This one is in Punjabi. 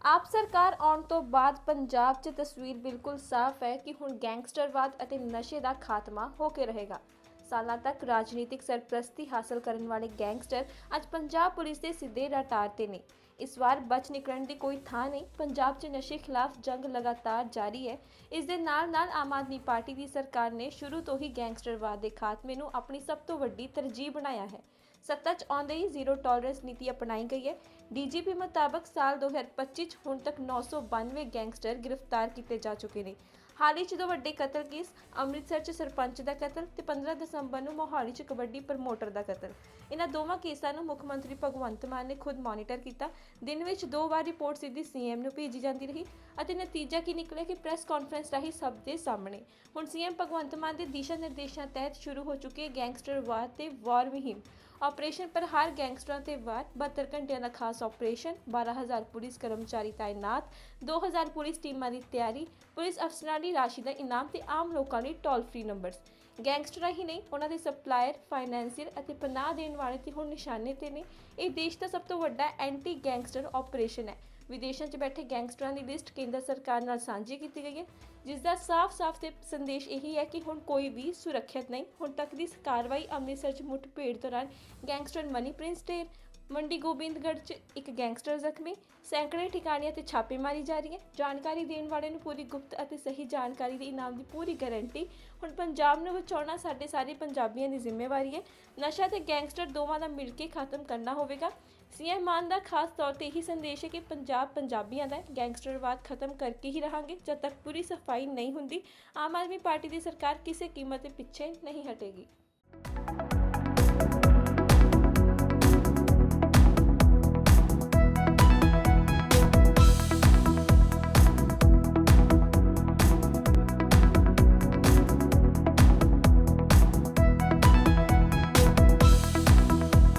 ਆਪ ਸਰਕਾਰ ਆਉਣ ਤੋਂ ਬਾਅਦ ਪੰਜਾਬ 'ਚ ਤਸਵੀਰ ਬਿਲਕੁਲ ਸਾਫ਼ ਹੈ ਕਿ ਹੁਣ ਗੈਂਗਸਟਰਵਾਦ ਅਤੇ ਨਸ਼ੇ ਦਾ ਖਾਤਮਾ ਹੋ ਕੇ ਰਹੇਗਾ। ਸਾਲਾਂ ਤੱਕ ਰਾਜਨੀਤਿਕ ਸਰਪ੍ਰਸਤੀ ਹਾਸਲ ਕਰਨ ਵਾਲੇ ਗੈਂਗਸਟਰ ਅੱਜ ਪੰਜਾਬ ਪੁਲਿਸ ਦੇ ਸਿੱਧੇ ਰਟਾਰ ਤੇ ਨੇ। ਇਸ ਵਾਰ ਬਚ ਨਿਕਲਣ ਦੀ ਕੋਈ ਥਾਂ ਨਹੀਂ, ਪੰਜਾਬ 'ਚ ਨਸ਼ੇ ਖਿਲਾਫ ਜੰਗ ਲਗਾਤਾਰ ਜਾਰੀ ਹੈ। ਇਸ ਦੇ ਨਾਲ-ਨਾਲ ਆਮ ਆਦਮੀ ਪਾਰਟੀ ਦੀ ਸਰਕਾਰ ਨੇ ਸ਼ੁਰੂ ਤੋਂ ਹੀ ਗੈਂਗਸਟਰਵਾਦ ਦੇ ਖਾਤਮੇ ਨੂੰ ਆਪਣੀ ਸਭ ਤੋਂ ਵੱਡੀ ਤਰਜੀਹ ਬਣਾਇਆ ਹੈ। ਸੱਤਾ 'ਚ ਆਉਂਦੇ ਹੀ ਜ਼ੀਰੋ ਟੋਲਰੈਂਸ ਨੀਤੀ ਅਪਣਾਈ ਗਈ ਹੈ। ਡੀਜੀਪੀ ਮੁਤਾਬਕ ਸਾਲ 2025 'ਚ ਹੁਣ ਤੱਕ 992 ਗੈਂਗਸਟਰ ਗ੍ਰਿਫਤਾਰ ਕੀਤੇ ਜਾ ਚੁੱਕੇ ਨੇ। ਹਾਲ ਹੀ 'ਚ ਦੋ ਵੱਡੇ ਕਤਲ ਕੇਸ, ਅੰਮ੍ਰਿਤਸਰ 'ਚ ਸਰਪੰਚ ਦਾ ਕਤਲ ਤੇ 15 ਦਸੰਬਰ ਨੂੰ ਮੋਹਾਲੀ 'ਚ ਕਬੱਡੀ ਪ੍ਰਮੋਟਰ ਦਾ ਕਤਲ। ਇਹਨਾਂ ਦੋਵਾਂ ਕੇਸਾਂ ਨੂੰ ਮੁੱਖ ਮੰਤਰੀ ਭਗਵੰਤ ਮਾਨ ਨੇ ਖੁਦ ਮੋਨੀਟਰ ਕੀਤਾ। ਦਿਨ ਵਿੱਚ ਦੋ ਵਾਰ ਰਿਪੋਰਟ ਸਿੱਧੀ ਸੀਐਮ ਨੂੰ ਭੇਜੀ ਜਾਂਦੀ ਰਹੀ ਅਤੇ ਨਤੀਜਾ ਕੀ ਨਿਕਲਿਆ ਕਿ ਪ੍ਰੈਸ ਕਾਨਫਰੰਸ ਰਾਹੀਂ ਸਭ ਦੇ ਸਾਹਮਣੇ। ਹੁਣ ਸੀਐਮ ਭਗਵੰਤ ਮਾਨ ਦੇ ਦਿਸ਼ਾ ਨਿਰਦੇਸ਼ਾਂ ਤਹਿਤ ਸ਼ੁਰੂ ਹੋ ਚੁੱਕੀ ਗੈਂਗਸਟਰ ਵਾਰ ਤੇ ਵਾਰ ਮੁਹਿੰਮ। ਆਪਰੇਸ਼ਨ ਹਰ ਗੈਂਗਸਟਰਾਂ ਤੇ ਵਾਰ 72 ਘੰਟਿਆਂ ਦਾ ਖਾਸ ਆਪਰੇਸ਼ਨ 12000 ਪੁਲਿਸ ਕਰਮਚਾਰੀ ਤਾਇਨਾਤ 2000 ਪੁਲਿਸ ਟੀਮਾਂ ਦੀ ਤਿਆਰੀ, ਪੁਲਿਸ ਅਫਸਰਾਂ ਲਈ ਰਾਸ਼ੀ ਦਾ ਇਨਾਮ ਤੇ ਆਮ ਲੋਕਾਂ ਲਈ ਟੋਲ ਫ੍ਰੀ ਨੰਬਰਸ। ਗੈਂਗਸਟਰਾਂ ਹੀ ਨਹੀਂ, ਉਹਨਾਂ ਦੇ ਸਪਲਾਇਰ, ਫਾਈਨੈਂਸੀਅਰ ਅਤੇ ਪਨਾਹ ਦੇਣ ਵਾਲੇ ਤੇ ਹੁਣ ਨਿਸ਼ਾਨੇ ਤੇ ਨੇ। ਇਹ ਦੇਸ਼ ਦਾ ਸਭ ਤੋਂ ਵੱਡਾ ਐਂਟੀ ਗੈਂਗਸਟਰ ਆਪਰੇਸ਼ਨ ਹੈ। ਵਿਦੇਸ਼ਾਂ 'ਚ ਬੈਠੇ ਗੈਂਗਸਟਰਾਂ ਦੀ ਲਿਸਟ ਕੇਂਦਰ ਸਰਕਾਰ ਨਾਲ ਸਾਂਝੀ ਕੀਤੀ ਗਈ ਹੈ, ਜਿਸ ਦਾ ਸਾਫ਼-ਸਾਫ਼ ਤੇ ਸੰਦੇਸ਼ ਇਹੀ ਹੈ ਕਿ ਹੁਣ ਕੋਈ ਵੀ ਸੁਰੱਖਿਅਤ ਨਹੀਂ। ਹੁਣ ਤੱਕ ਦੀ ਕਾਰਵਾਈ ਅੰਮ੍ਰਿਤਸਰ 'ਚ ਮੁੱਠਭੇੜ ਦੌਰਾਨ ਗੈਂਗਸਟਰ ਮਨੀ ਪ੍ਰਿੰਸ ਢੇਰ ਮੰਡੀ ਗੋਬਿੰਦਗੜ੍ਹ 'ਚ ਇੱਕ ਗੈਂਗਸਟਰ ਜ਼ਖਮੀ, ਸੈਂਕੜੇ ਠਿਕਾਣਿਆਂ ਤੇ ਛਾਪੇਮਾਰੀ ਜਾ ਰਹੀ ਹੈ। ਜਾਣਕਾਰੀ ਦੇਣ ਵਾਲੇ ਨੂੰ ਪੂਰੀ ਗੁਪਤ ਅਤੇ ਸਹੀ ਜਾਣਕਾਰੀ ਦੇ ਇਨਾਮ ਦੀ ਪੂਰੀ ਗਾਰੰਟੀ। ਹੁਣ ਪੰਜਾਬ ਨੂੰ ਬਚਾਉਣਾ ਸਾਡੇ ਸਾਰੇ ਪੰਜਾਬੀਆਂ ਦੀ ਜ਼ਿੰਮੇਵਾਰੀ ਹੈ। ਨਸ਼ਾ ਤੇ ਗੈਂਗਸਟਰ ਦੋਵਾਂ ਦਾ ਮਿਲ ਕੇ ਖਤਮ ਕਰਨਾ ਹੋਵੇਗਾ। ਸੀਐਮ ਮਾਨ ਦਾ ਖਾਸ ਤੌਰ ਤੇ ਇਹੀ ਸੰਦੇਸ਼ ਹੈ ਕਿ ਪੰਜਾਬ ਪੰਜਾਬੀਆਂ ਦਾ ਗੈਂਗਸਟਰਵਾਦ ਖਤਮ ਕਰਕੇ ਹੀ ਰਹਾਂਗੇ, ਜਦ ਤੱਕ ਪੂਰੀ ਸਫ਼ਾਈ ਨਹੀਂ ਹੁੰਦੀ। ਆਮ ਆਦਮੀ ਪਾਰਟੀ ਦੀ ਸਰਕਾਰ ਕਿਸੇ ਕੀਮਤ ਤੇ ਪਿੱਛੇ ਨਹੀਂ ਹਟੇਗੀ।